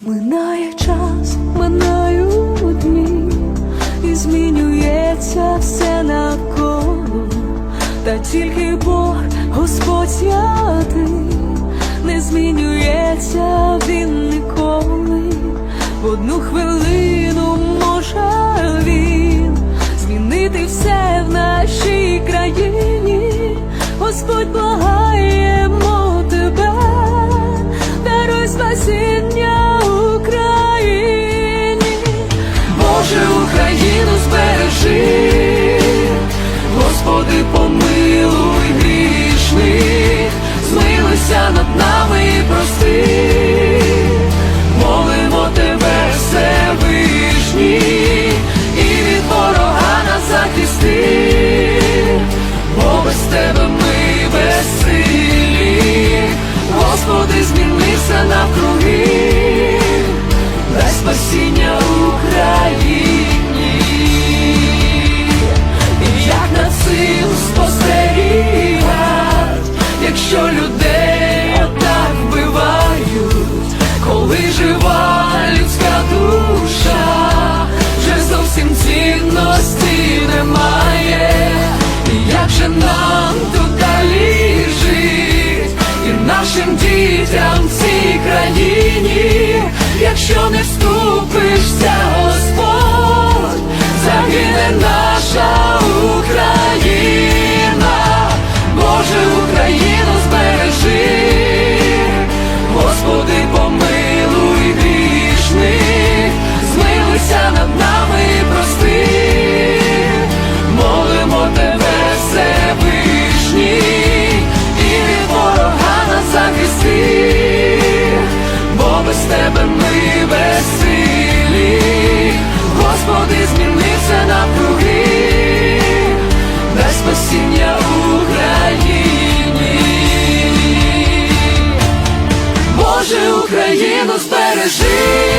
Минає час, минають дні, і змінюється все навколо, та тільки Бог, Господь святий, не змінюється він ніколи. В одну хвилину може він змінити все в нашій країні. Господь благаємо без тебе ми безсилі, Господи, змінися навкруги, дай спасіння Україні, нашим дітям в цій країні, якщо не вступить Україну збережи.